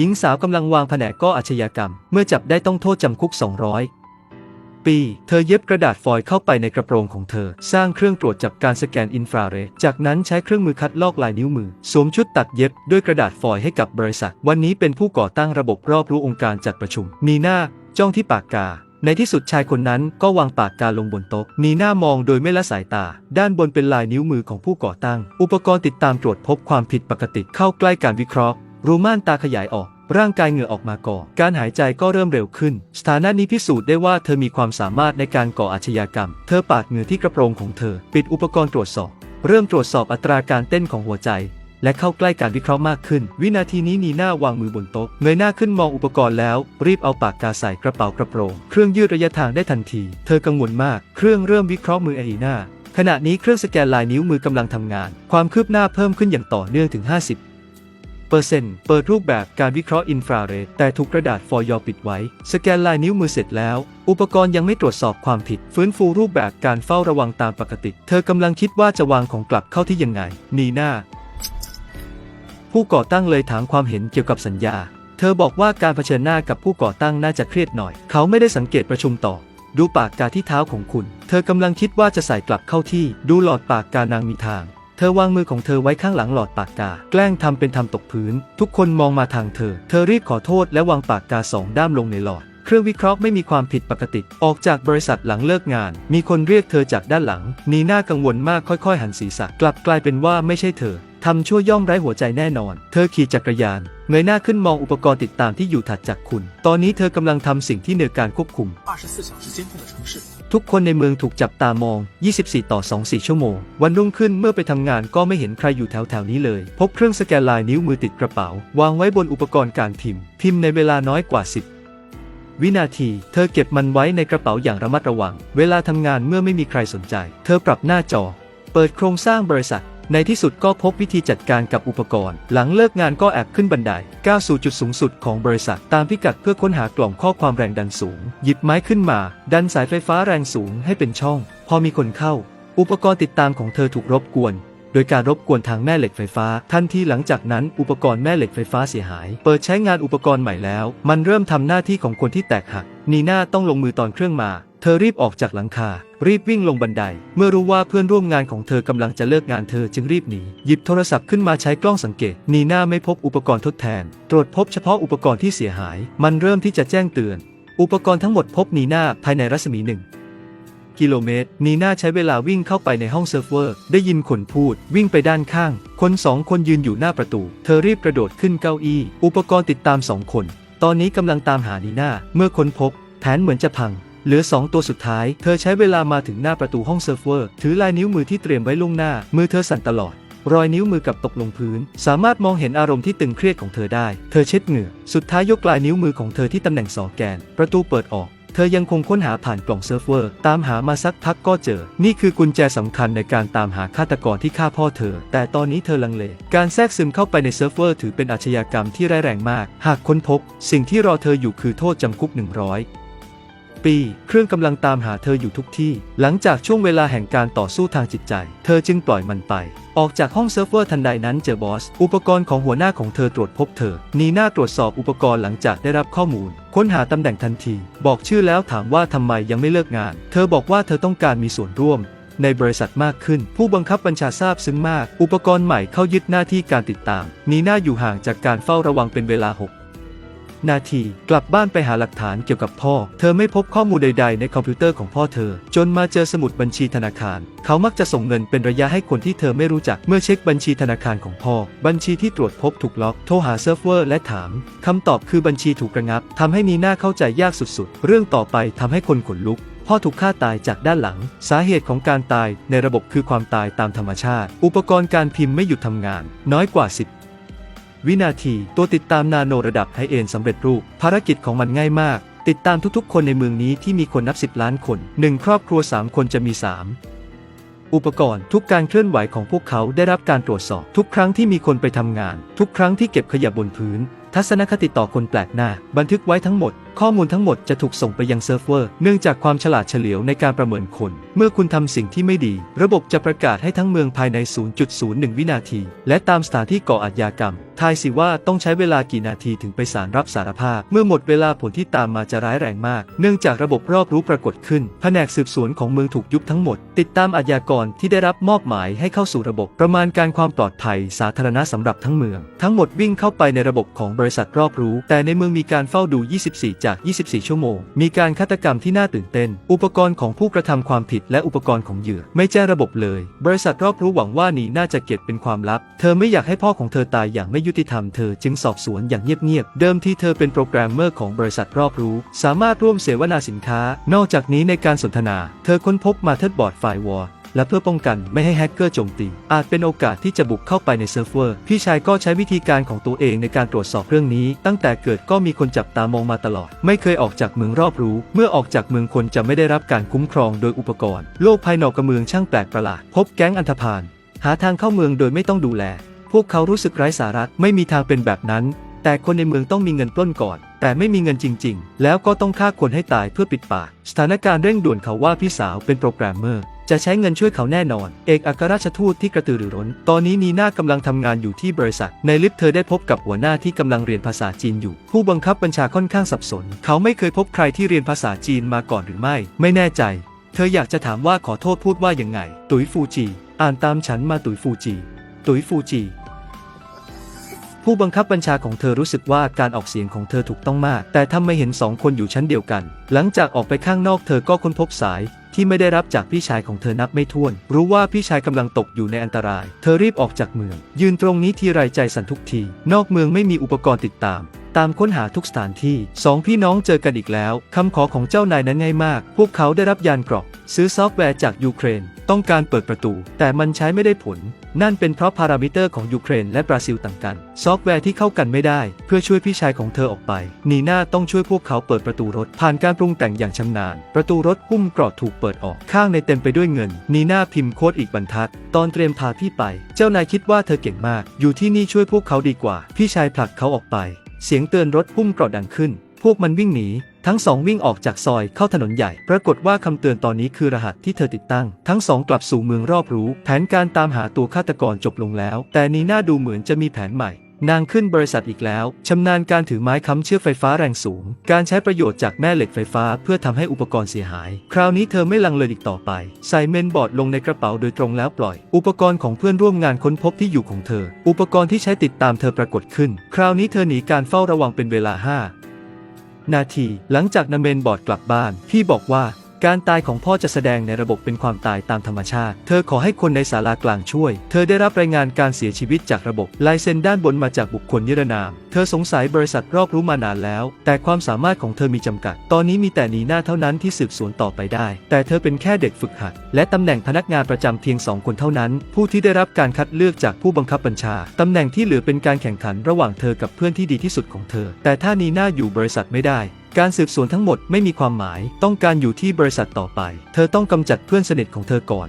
หญิงสาวกำลังวางแผนกก่ออาชญากรรม เมื่อจับได้ต้องโทษจำคุก 200 ปี เธอเย็บกระดาษฟอยล์เข้าไปในกระโปรงของเธอ สร้างเครื่องตรวจจับการสแกนอินฟราเรด จากนั้นใช้เครื่องมือคัดลอกลายนิ้วมือ สวมชุดตัดเย็บด้วยกระดาษฟอยล์ให้กับบริษัท วันนี้เป็นผู้ก่อตั้งระบบรอบรู้องค์การจัดประชุม นีน่าจ้องที่ปากกาในที่สุดชายคนนั้นก็วางปากกาลงบนโต๊ะ นีหน่ามองโดยไม่ละสายตา ด้านบนเป็นลายนิ้วมือของผู้ก่อตั้ง อุปกรณ์ติดตามตรวจพบความผิดปกติเข้าใกล้การวิเคราะห์ รูม่านตาขยายออก ร่างกายเหงื่อออกมาก่อ การหายใจก็เริ่มเร็วขึ้น สถานะนี้พิสูจน์ได้ว่าเธอมีความสามารถในการก่ออาชญากรรม เธอปาดเหงื่อที่กระโปรงของเธอ ปิดอุปกรณ์ตรวจสอบ เริ่มตรวจสอบอัตราการเต้นของหัวใจ และเข้าใกล้การวิเคราะห์มากขึ้น วินาทีนี้นีน่าวางมือบนโต๊ะเงยหน้าขึ้นมองอุปกรณ์แล้ว รีบเอาปากกาใส่กระเป๋ากระโปรง เครื่องยืดระยะทางได้ทันที เธอกังวลมาก เครื่องเริ่มวิเคราะห์มือแอลีนาขณะนี้เครื่องสแกนลายนิ้วมือกำลังทำงาน ความคืบหน้าเพิ่มขึ้นอย่างต่อเนื่องถึง 50 เปอร์เซ็นต์เปิดรูปแบบการวิเคราะห์อินฟราเรดแต่ถูกกระดาษฟอยล์ปิดไว้ สแกนลายนิ้วมือเสร็จแล้ว อุปกรณ์ยังไม่ตรวจสอบความผิด ฟื้นฟูรูปแบบการเฝ้าระวังตามปกติ เธอกำลังคิดว่าจะวางของกลับเข้าที่ยังไง นีน่าผู้ก่อตั้งเลยถามความเห็นเกี่ยวกับสัญญา เธอบอกว่าการเผชิญหน้ากับผู้ก่อตั้งน่าจะเครียดหน่อย เขาไม่ได้สังเกตประชุมต่อ ดูปากกาที่เท้าของคุณ เธอกำลังคิดว่าจะใส่กลับเข้าที่ ดูหลอดปากกานางมีทาง เธอวางมือของเธอไว้ข้างหลังหลอดปากกา แกล้งทำเป็นทำตกพื้น ทุกคนมองมาทางเธอ เธอรีบขอโทษและวางปากกาสองด้ามลงในหลอด เครื่องวิเคราะห์ไม่มีความผิดปกติ ออกจากบริษัทหลังเลิกงาน มีคนเรียกเธอจากด้านหลัง นีน่ากังวลมากค่อยๆ หันศีรษะ กลับกลายเป็นว่าไม่ใช่เธอ ทำชั่วย่อมไร้หัวใจแน่นอน เธอขี่จักรยาน เงยหน้าขึ้นมองอุปกรณ์ติดตามที่อยู่ถัดจากคุณ ตอนนี้เธอกำลังทำสิ่งที่เหนือการควบคุม ทุกคนในเมืองถูกจับตามอง 24 ต่อ 24 ชั่วโมง วันรุ่งขึ้นเมื่อไปทำงานก็ไม่เห็นใครอยู่แถวแถวนี้เลย พบเครื่องสแกนลายนิ้วมือติดกระเป๋า วางไว้บนอุปกรณ์การพิมพ์ พิมพ์ในเวลาน้อยกว่า 10วินาที เธอเก็บมันไว้ในกระเป๋าอย่างระมัดระวัง เวลาทำงานเมื่อไม่มีใครสนใจ เธอปรับหน้าจอ เปิดโครงสร้างบริษัท ในที่สุดก็พบวิธีจัดการกับอุปกรณ์ หลังเลิกงานก็แอบขึ้นบันไดก้าวสู่จุดสูงสุดของบริษัท ตามพิกัดเพื่อค้นหากล่องข้อความแรงดันสูง หยิบไม้ขึ้นมา ดันสายไฟฟ้าแรงสูงให้เป็นช่อง พอมีคนเข้า อุปกรณ์ติดตามของเธอถูกรบกวนโดยการรบกวนทางแม่เหล็กไฟฟ้า ทันทีหลังจากนั้นอุปกรณ์แม่เหล็กไฟฟ้าเสียหาย เปิดใช้งานอุปกรณ์ใหม่แล้ว มันเริ่มทำหน้าที่ของคนที่แตกหัก นีน่าต้องลงมือตอนเครื่องมา เธอรีบออกจากหลังคา รีบวิ่งลงบันได เมื่อรู้ว่าเพื่อนร่วมงานของเธอกำลังจะเลิกงานเธอจึงรีบหนี หยิบโทรศัพท์ขึ้นมาใช้กล้องสังเกต นีน่าไม่พบอุปกรณ์ทดแทน ตรวจพบเฉพาะอุปกรณ์ที่เสียหาย มันเริ่มที่จะแจ้งเตือน อุปกรณ์ทั้งหมดพบนีน่าภายในรัศมีหนึ่งกิโลเมตร นีน่าใช้เวลาวิ่งเข้าไปในห้องเซิร์ฟเวอร์ ได้ยินคนพูด วิ่งไปด้านข้าง คนสองคนยืนอยู่หน้าประตู เธอรีบกระโดดขึ้นเก้าอี้ อุปกรณ์ติดตามสองคน ตอนนี้กำลังตามหานีน่า เมื่อค้นพบ แผนเหมือนจะพัง เหลือ 2 ตัวสุดท้าย เธอใช้เวลามาถึงหน้าประตูห้องเซิร์ฟเวอร์ ถือลายนิ้วมือที่เตรียมไว้ล่วงหน้า มือเธอสั่นตลอด รอยนิ้วมือกับตกลงพื้น สามารถมองเห็นอารมณ์ที่ตึงเครียดของเธอได้ เธอเช็ดเหงื่อ สุดท้ายยกลายนิ้วมือของเธอที่ตำแหน่งสอแกน ประตูเปิดออกเธอยังคงค้นหาผ่านกล่องเซิร์ฟเวอร์ ตามหามาสักพักก็เจอ นี่คือกุญแจสำคัญในการตามหาฆาตกรที่ฆ่าพ่อเธอ แต่ตอนนี้เธอลังเล การแทรกซึมเข้าไปในเซิร์ฟเวอร์ถือเป็นอาชญากรรมที่ร้ายแรงมาก หากค้นพบ สิ่งที่รอเธออยู่คือโทษจำคุก 100 ปี เครื่องกำลังตามหาเธออยู่ทุกที่ หลังจากช่วงเวลาแห่งการต่อสู้ทางจิตใจ เธอจึงปล่อยมันไป ออกจากห้องเซิร์ฟเวอร์ทันใดนั้นเจอบอส อุปกรณ์ของหัวหน้าของเธอตรวจพบเธอ นีน่าตรวจสอบอุปกรณ์หลังจากได้รับข้อมูล ค้นหาตำแหน่งทันที บอกชื่อแล้วถามว่าทำไมยังไม่เลิกงาน เธอบอกว่าเธอต้องการมีส่วนร่วมในบริษัทมากขึ้น ผู้บังคับบัญชาทราบซึ้งมาก อุปกรณ์ใหม่เข้ายึดหน้าที่การติดตาม นีน่าอยู่ห่างจากการเฝ้าระวังเป็นเวลา 6 นาที กลับบ้านไปหาหลักฐานเกี่ยวกับพ่อ เธอไม่พบข้อมูลใด ๆ ในคอมพิวเตอร์ของพ่อเธอ จนมาเจอสมุดบัญชีธนาคาร เขามักจะส่งเงินเป็นระยะให้คนที่เธอไม่รู้จักเมื่อเช็คบัญชีธนาคารของพ่อ บัญชีที่ตรวจพบถูกล็อกโทรหาเซิร์ฟเวอร์และถามคำตอบคือบัญชีถูกระงับทำให้นีน่าเข้าใจยากสุดๆ เรื่องต่อไปทำให้คนขนลุกพ่อถูกฆ่าตายจากด้านหลัง สาเหตุของการตายในระบบคือความตายตามธรรมชาติ อุปกรณ์การพิมพ์ไม่หยุดทำงาน น้อยกว่า 10 วินาที ตัวติดตามนาโนระดับไฮเอ็นสำเร็จรูป ภารกิจของมันง่ายมาก ติดตามทุกๆ คนในเมืองนี้ที่มีคนนับ10ล้านคนหนึ่งครอบครัว 3 คนจะมี 3 อุปกรณ์ทุกการเคลื่อนไหวของพวกเขาได้รับการตรวจสอบ ทุกครั้งที่มีคนไปทำงาน ทุกครั้งที่เก็บขยะบนพื้น ทัศนคติต่อคนแปลกหน้า บันทึกไว้ทั้งหมด ข้อมูลทั้งหมดจะถูกส่งไปยังเซิร์ฟเวอร์ เนื่องจากความฉลาดเฉลียวในการประเมินคน เมื่อคุณทำสิ่งที่ไม่ดี ระบบจะประกาศให้ทั้งเมืองภายใน 0.01 วินาที และตามสถานที่ก่ออาชญากรรมทายสิว่าต้องใช้เวลากี่นาทีถึงไปสารรับสารภาพ เมื่อหมดเวลาผลที่ตามมาจะร้ายแรงมาก เนื่องจากระบบรอบรู้ปรากฏขึ้น แผนกสืบสวนของเมืองถูกยุบทั้งหมด ติดตามอาชญากรที่ได้รับมอบหมายให้เข้าสู่ระบบ ประมาณการความปลอดภัยสาธารณะสำหรับทั้งเมือง ทั้งหมดวิ่งเข้าไปในระบบของบริษัทรอบรู้ แต่ในเมืองมีการเฝ้าดู 24จาก 24 ชั่วโมง มีการฆาตกรรมที่น่าตื่นเต้น อุปกรณ์ของผู้กระทำความผิดและอุปกรณ์ของเหยื่อ ไม่แจ้งระบบเลย บริษัทรอบรู้หวังว่านี่น่าจะเก็บเป็นความลับ เธอไม่อยากให้พ่อของเธอตายอย่างไม่ยุติธรรมเธอจึงสอบสวนอย่างเงียบๆ เดิมที่เธอเป็นโปรแกรมเมอร์ของบริษัทรอบรู้ สามารถร่วมเสวนาสินค้า นอกจากนี้ในการสนทนา เธอค้นพบมาเทอร์บอร์ดไฟวอล และเพื่อป้องกันไม่ให้แฮกเกอร์โจมตี อาจเป็นโอกาสที่จะบุกเข้าไปในเซิร์ฟเวอร์ พี่ชายก็ใช้วิธีการของตัวเองในการตรวจสอบเรื่องนี้ ตั้งแต่เกิดก็มีคนจับตามองมาตลอด ไม่เคยออกจากเมืองรอบรู้ เมื่อออกจากเมืองคนจะไม่ได้รับการคุ้มครองโดยอุปกรณ์ โลกภายนอกกับเมืองช่างแปลกประหลาด พบแก๊งอันธพาล หาทางเข้าเมืองโดยไม่ต้องดูแล พวกเขารู้สึกไร้สาระไม่มีทางเป็นแบบนั้น แต่คนในเมืองต้องมีเงินปล้นก่อนแต่ไม่มีเงินจริง ๆ แล้วก็ต้องฆ่าคนให้ตายเพื่อปิดปาก สถานการณ์เร่งด่วนเขาว่าพี่สาวเป็นโปรแกรมเมอร์ จะใช้เงินช่วยเขาแน่นอน เอกอัครราชทูตที่กระตือรือร้น ตอนนี้นีน่ากำลังทำงานอยู่ที่บริษัท ในลิฟต์เธอได้พบกับหัวหน้าที่กำลังเรียนภาษาจีนอยู่ ผู้บังคับบัญชาค่อนข้างสับสน เขาไม่เคยพบใครที่เรียนภาษาจีนมาก่อนหรือไม่ ไม่แน่ใจ เธออยากจะถามว่าขอโทษพูดว่ายังไง ตุ๋ยฟูจี อ่านตามฉันมาตุ๋ยฟูจี ตุ๋ยฟูจี ผู้บังคับบัญชาของเธอรู้สึกว่าการออกเสียงของเธอถูกต้องมาก แต่ทำไมเห็นสองคนอยู่ชั้นเดียวกัน หลังจากออกไปข้างนอกเธอก็ค้นพบสายที่ไม่ได้รับจากพี่ชายของเธอนับไม่ถ้วน รู้ว่าพี่ชายกำลังตกอยู่ในอันตราย เธอรีบออกจากเมือง ยืนตรงนี้ทีไรใจสั่นทุกที นอกเมืองไม่มีอุปกรณ์ติดตาม ตามค้นหาทุกสถานที่สองพี่น้องเจอกันอีกแล้วคำขอของเจ้านายนั้นง่ายมาก พวกเขาได้รับยานเกราะ ซื้อซอฟต์แวร์จากยูเครน ต้องการเปิดประตู แต่มันใช้ไม่ได้ผล นั่นเป็นเพราะพารามิเตอร์ของยูเครนและบราซิลต่างกัน ซอฟต์แวร์ที่เข้ากันไม่ได้ เพื่อช่วยพี่ชายของเธอออกไป นีน่าต้องช่วยพวกเขาเปิดประตูรถ ผ่านการปรุงแต่งอย่างชำนาญ ประตูรถหุ้มเกราะถูกเปิดออก ข้างในเต็มไปด้วยเงิน นีน่าพิมพ์โค้ดอีกบรรทัด ตอนเตรียมพาพี่ไป เจ้านายคิดว่าเธอเก่งมาก อยู่ที่นี่ช่วยพวกเขาดีกว่า พี่ชายผลักเขาออกไป เสียงเตือนรถหุ้มเกราะดังขึ้น พวกมันวิ่งหนี ทั้งสองวิ่งออกจากซอยเข้าถนนใหญ่ ปรากฏว่าคำเตือนตอนนี้คือรหัสที่เธอติดตั้ง ทั้งสองกลับสู่เมืองรอบรู้ แผนการตามหาตัวฆาตกรจบลงแล้ว แต่นีน่าดูเหมือนจะมีแผนใหม่นางขึ้นบริษัทอีกแล้ว ชำนาญการถือไม้ค้ำเชือกไฟฟ้าแรงสูง การใช้ประโยชน์จากแม่เหล็กไฟฟ้าเพื่อทำให้อุปกรณ์เสียหาย คราวนี้เธอไม่ลังเลอีกต่อไป ใส่เมนบอร์ดลงในกระเป๋าโดยตรงแล้วปล่อย อุปกรณ์ของเพื่อนร่วมงานค้นพบที่อยู่ของเธอ อุปกรณ์ที่ใช้ติดตามเธอปรากฏขึ้น คราวนี้เธอหนีการเฝ้าระวังเป็นเวลา 5 นาที หลังจากนาเมนบอร์ดกลับบ้าน พี่บอกว่า การตายของพ่อจะแสดงในระบบเป็นความตายตามธรรมชาติ เธอขอให้คนในศาลากลางช่วย เธอได้รับรายงานการเสียชีวิตจากระบบ ลายเซ็นด้านบนมาจากบุคคลนิรนาม เธอสงสัยบริษัทรอบรู้มานานแล้ว แต่ความสามารถของเธอมีจำกัด ตอนนี้มีแต่นีหน้าเท่านั้นที่สืบสวนต่อไปได้ แต่เธอเป็นแค่เด็กฝึกหัด และตำแหน่งพนักงานประจำเพียงสองคนเท่านั้น ผู้ที่ได้รับการคัดเลือกจากผู้บังคับบัญชา ตำแหน่งที่เหลือเป็นการแข่งขันระหว่างเธอกับเพื่อนที่ดีที่สุดของเธอ แต่ถ้านีหน่าอยู่บริษัทไม่ได้ การสืบสวนทั้งหมดไม่มีความหมายต้องการอยู่ที่บริษัทต่อไป เธอต้องกำจัดเพื่อนสนิทของเธอก่อน